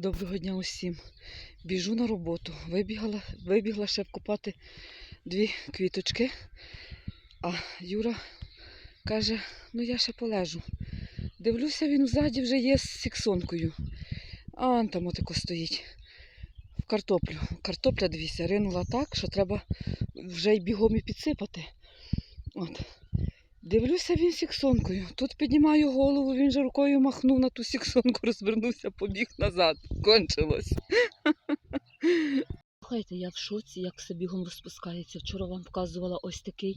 Доброго дня усім. Біжу на роботу. Вибігла, вибігла ще вкопати дві квіточки. А Юра каже, ну я ще полежу. Дивлюся, він ззаді вже є з сіксонкою. А он там отако стоїть. В картоплю. Картопля, дивіться, ринула так, що треба вже й бігом і підсипати. От. Дивлюся він сіксонкою. Тут піднімаю голову, він же рукою махнув на ту сіксонку, розвернувся, побіг назад. Кончилось. Слухайте, я в шоці, як все бігом розпускається. Вчора вам показувала ось такий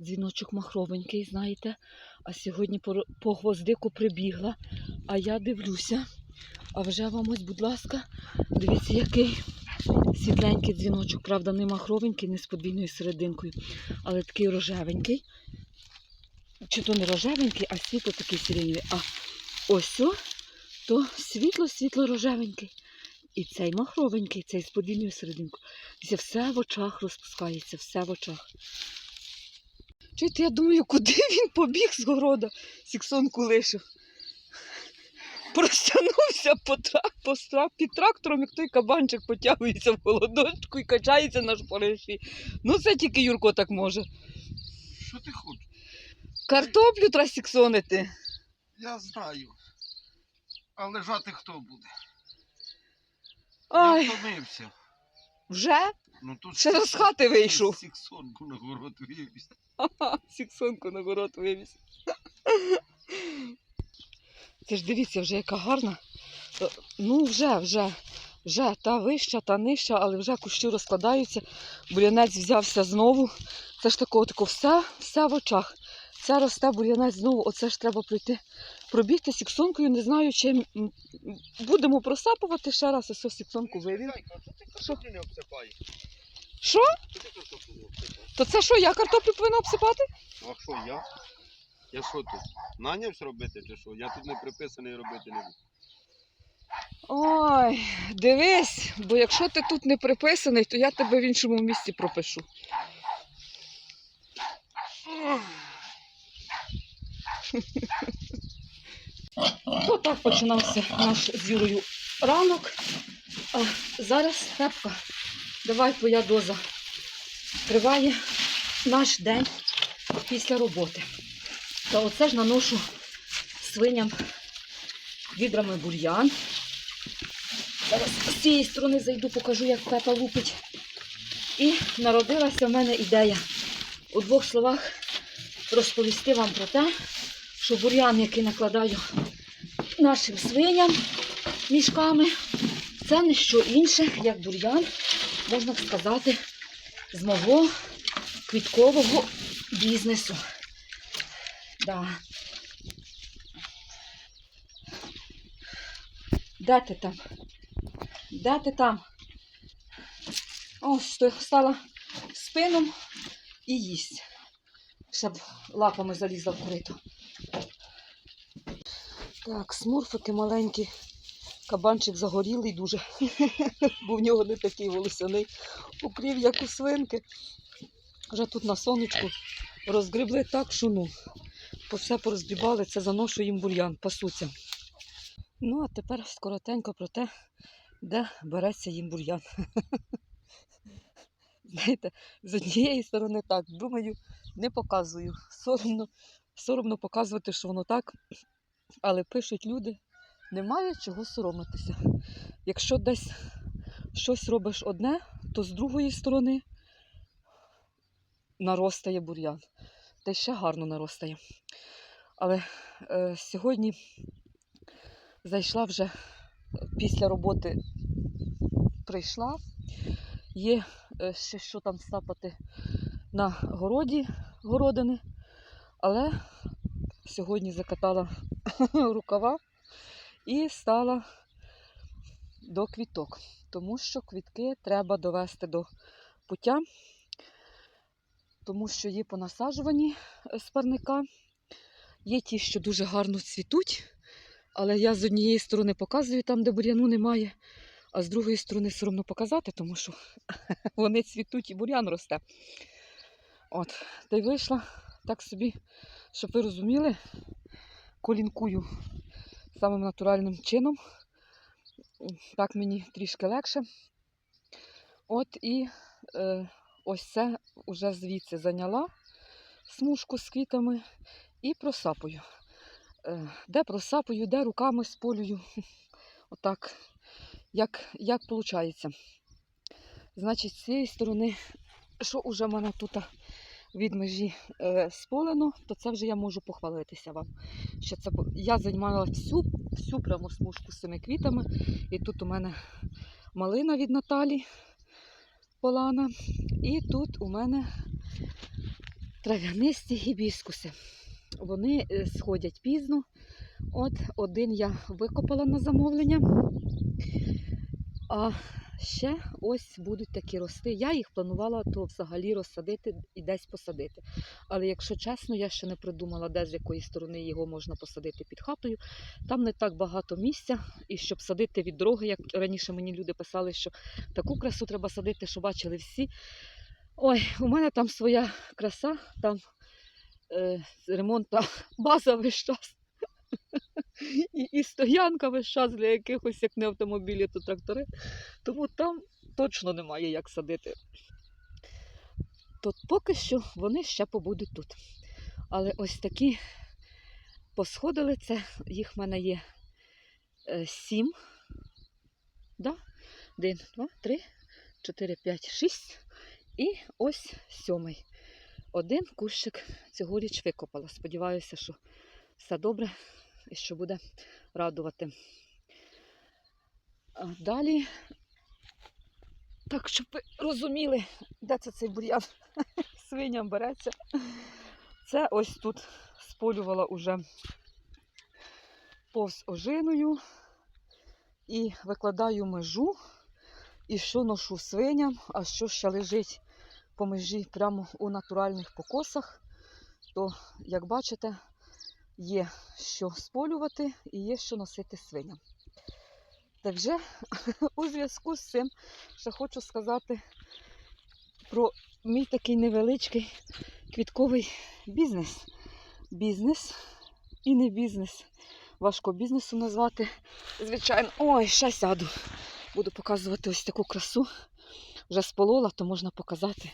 дзвіночок махровенький, знаєте. А сьогодні по, гвоздику прибігла. А я дивлюся. А вже вам ось, будь ласка, дивіться, який світленький дзвіночок. Правда, не махровенький, не з подвійною серединкою, але такий рожевенький чи то не рожевенький, а світло такий сиреневий. А ось о, то світло-світло рожевенький. І цей махровенький, цей з подвійною серединкою. Все в очах розпускається, все в очах. Чуєте, я думаю, куди він побіг з города, сіксонку лишив. Простягнувся по трак, під трактором, як той кабанчик потягується в холодочку і качається на шпариші. Ну це тільки Юрко так може. Що ти хочеш? Картоплю треба сіксонити. Я знаю. А лежати хто буде? Ай, Я втомився. вже? Ну, тут Ще з хати вийшов. Сіксонку на город вивіз. Сіксонку на город вивіз. Це ж дивіться, вже яка гарна. Е, Ну, вже, вже, вже та вища, та нижча, але вже кущі розкладаються. Бурянець взявся знову. Це ж такого, тако, все, все в очах. Це росте бурянець знову, оце ж треба пройти. Пробігти сіксонкою, не знаю, чим будемо просапувати ще раз ось сіксонку вивів. Що ти не обсипаєш? Що? Картоплю? То це що, я картоплю повинна обсипати? А що я? Я що тут? Нанявся робити чи що? Я тут не приписаний робити не буду. Ой, дивись, бо якщо ти тут не приписаний, то я тебе в іншому місці пропишу. Отак починався наш з Юрою ранок. А зараз тепка. Давай твоя доза. Триває наш день після роботи. Та оце ж наношу свиням відрами бур'ян. Зараз з цієї сторони зайду, покажу, як Пепа лупить. І народилася в мене ідея у двох словах розповісти вам про те, що бур'ян, який накладаю нашим свиням мішками, це не що інше, як бур'ян, можна сказати, з мого квіткового бізнесу. Да. Де ти там? Де ти там? Сто- стала спином і їсть. Щоб лапами залізла в корито. Так, смурфики маленькі. Кабанчик загорілий дуже, бо в нього не такий волосяний. Укрів, як у свинки. Вже тут на сонечку розгребли так, що ну. По все порозгрібали, це заношу їм бур'ян, пасуться. Ну, а тепер скоротенько про те, де береться їм бур'ян. Знаєте, з однієї сторони так, думаю, не показую. Соромно, соромно показувати, що воно так. Але пишуть люди, немає чого соромитися. Якщо десь щось робиш одне, то з другої сторони наростає бур'ян. Та ще гарно наростає. Але е, сьогодні зайшла вже е, після роботи, прийшла. Є е, ще що там сапати на городі городини, але сьогодні закатала рукава і стала до квіток, тому що квітки треба довести до пуття, тому що є понасаджувані е, з парника, є ті, що дуже гарно цвітуть, але я з однієї сторони показую там, де бур'яну немає, а з другої сторони соромно показати, тому що вони цвітуть і бур'ян росте. От, та й вийшла так собі, щоб ви розуміли, колінкую самим натуральним чином. так мені трішки легше. От і е, ось це вже звідси зайняла смужку з квітами і просапую. Е, де просапую, де руками сполюю. Отак, як, як виходить. Значить, з цієї сторони, що вже в мене тут від межі е, сполено, то це вже я можу похвалитися вам. Що це, я займала всю, всю пряму смужку з цими квітами. І тут у мене малина від Наталі Полана. І тут у мене трав'янисті гібіскуси. Вони е, сходять пізно. От один я викопала на замовлення. А ще ось будуть такі рости. Я їх планувала то взагалі розсадити і десь посадити. Але якщо чесно, я ще не придумала, де з якої сторони його можна посадити під хатою. Там не так багато місця, і щоб садити від дороги, як раніше мені люди писали, що таку красу треба садити, що бачили всі. Ой, у мене там своя краса, там е, ремонтна база весь. І, і стоянка весь час для якихось, як не автомобілі, то трактори. Тому там точно немає як садити. То поки що вони ще побудуть тут. Але ось такі посходили, це їх в мене є е, сім. Да? Один, два, три, чотири, п'ять, шість. І ось сьомий. Один кущик цьогоріч викопала. Сподіваюся, що все добре і що буде радувати. Далі, так, щоб ви розуміли, де це цей бур'ян свиням береться. Це ось тут сполювала уже повз ожиною і викладаю межу, і що ношу свиням, а що ще лежить по межі прямо у натуральних покосах, то, як бачите, є що сполювати і є що носити свиням. Так вже у зв'язку з цим ще хочу сказати про мій такий невеличкий квітковий бізнес. Бізнес і не бізнес. Важко бізнесу назвати. Звичайно, ой, ще сяду. Буду показувати ось таку красу. Вже сполола, то можна показати.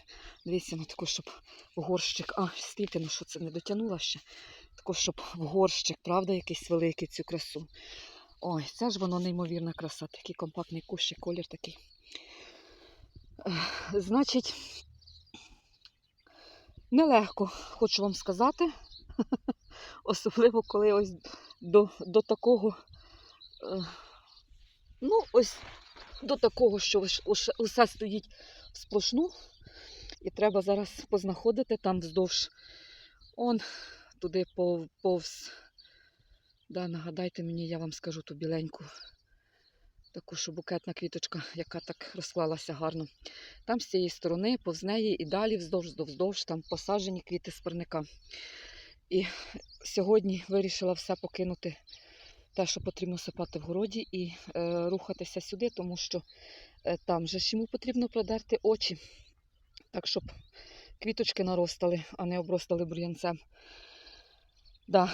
Дивіться, ну таку, щоб горщик. А, скільки, ну що це не дотягнула ще. Таку, щоб в горщик, правда, якийсь великий цю красу. Ой, це ж воно неймовірна краса. Такий компактний кущик, колір такий. Значить, нелегко, хочу вам сказати. Особливо, коли ось до, до такого, е, ну, ось до такого, що усе стоїть сплошну. І треба зараз познаходити там вздовж. Он туди пов- повз. Да, нагадайте мені, я вам скажу ту біленьку. Таку, що букетна квіточка, яка так розклалася гарно. Там з цієї сторони, повз неї і далі вздовж, вздовж, там посаджені квіти з парника. І сьогодні вирішила все покинути те, що потрібно сапати в городі, і е, рухатися сюди, тому що е, там же ж йому потрібно продерти очі, так щоб квіточки наростали, а не обростали бур'янцем. Да,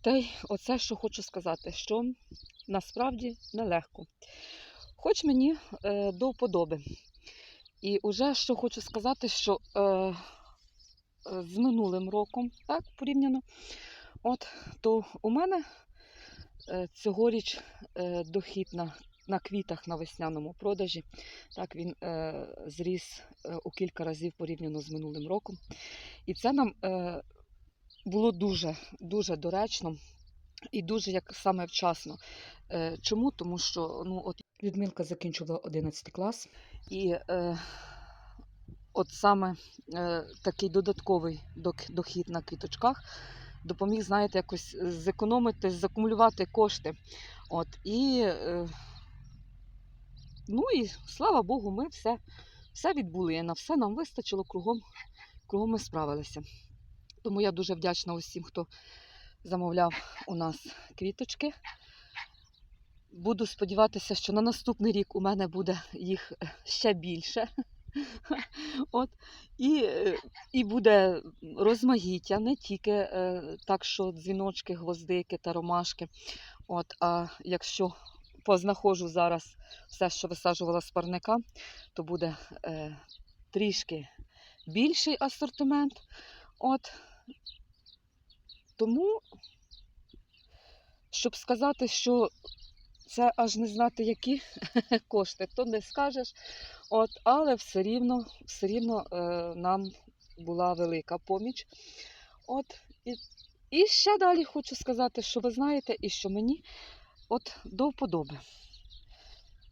те оце, що хочу сказати, що насправді нелегко. Хоч мені е, до вподоби. І уже що хочу сказати, що е, з минулим роком, так, порівняно, от, то у мене е, цьогоріч е, дохід на, на квітах на весняному продажі, так, він е, зріс е, у кілька разів порівняно з минулим роком. І це нам е, було дуже, дуже доречно і дуже як саме вчасно. Е, чому? Тому що ну, от Людмилка закінчувала 11 клас, і е, от саме е, такий додатковий дохід на квіточках допоміг, знаєте, якось зекономити, закумулювати кошти. От, і, е, ну і слава Богу, ми все, все відбули. На все нам вистачило кругом, кругом ми справилися. Тому я дуже вдячна усім, хто замовляв у нас квіточки. Буду сподіватися, що на наступний рік у мене буде їх ще більше. От. І, е, і буде розмаїття, не тільки е, так, що дзвіночки, гвоздики та ромашки. От, а якщо познаходжу зараз все, що висаджувала з парника, то буде е, трішки більший асортимент. От. Тому, щоб сказати, що це аж не знати, які кошти, то не скажеш. От, але все рівно, все рівно е, нам була велика поміч. От, і, і ще далі хочу сказати, що ви знаєте, і що мені от до вподоби.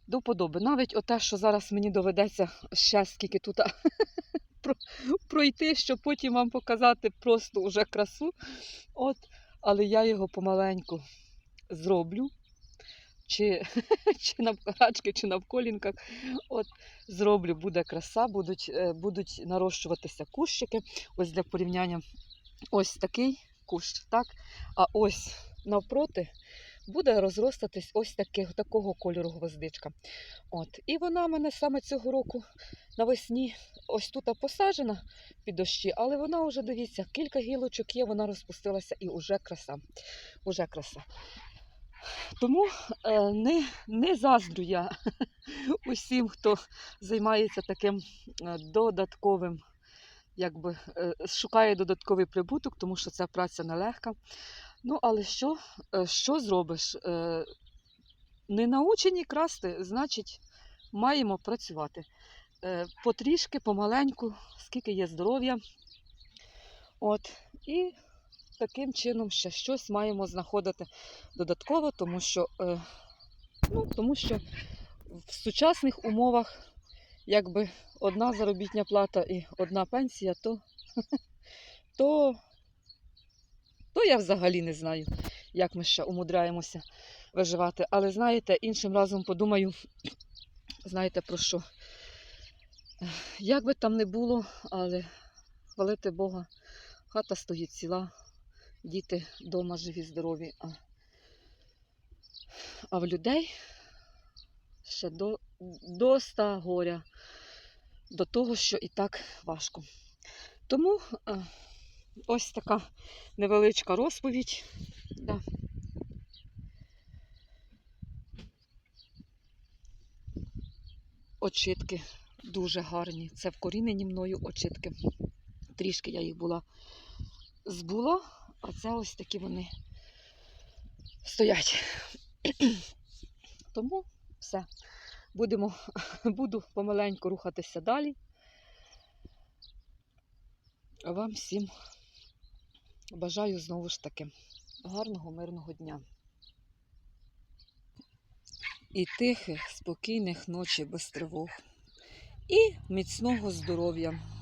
До вподоби. Навіть оте, що зараз мені доведеться ще скільки тут пройти, щоб потім вам показати просто уже красу. От, але я його помаленьку зроблю. Чи, чи на гарачки, чи на вколінках. От, зроблю, буде краса, будуть, е, будуть нарощуватися кущики. Ось для порівняння ось такий кущ, так? А ось навпроти буде розростатись ось таких, такого кольору гвоздичка. От. І вона в мене саме цього року навесні ось тут посаджена під дощі, але вона вже, дивіться, кілька гілочок є, вона розпустилася і вже краса. Уже краса. Тому е, не, не заздрю я усім, хто займається таким е, додатковим, якби е, шукає додатковий прибуток, тому що ця праця нелегка. Ну, але що, е, що зробиш? Е, Не научені красти, значить, маємо працювати. Е, Потрішки, помаленьку, скільки є здоров'я. От, і таким чином ще щось маємо знаходити додатково, тому що, ну, тому що в сучасних умовах якби одна заробітня плата і одна пенсія, то, то, то я взагалі не знаю, як ми ще умудряємося виживати. Але знаєте, іншим разом подумаю, знаєте про що? Як би там не було, але хвалити Бога, хата стоїть ціла, діти вдома живі, здорові. А, а в людей ще до, до ста горя, до того, що і так важко. Тому ось така невеличка розповідь. Да. Очитки дуже гарні. Це вкорінені мною очитки. Трішки я їх була збула, а це ось такі вони стоять. Тому все. Будемо, буду помаленьку рухатися далі. А вам всім бажаю знову ж таки гарного, мирного дня. І тихих, спокійних ночі без тривог. І міцного здоров'я.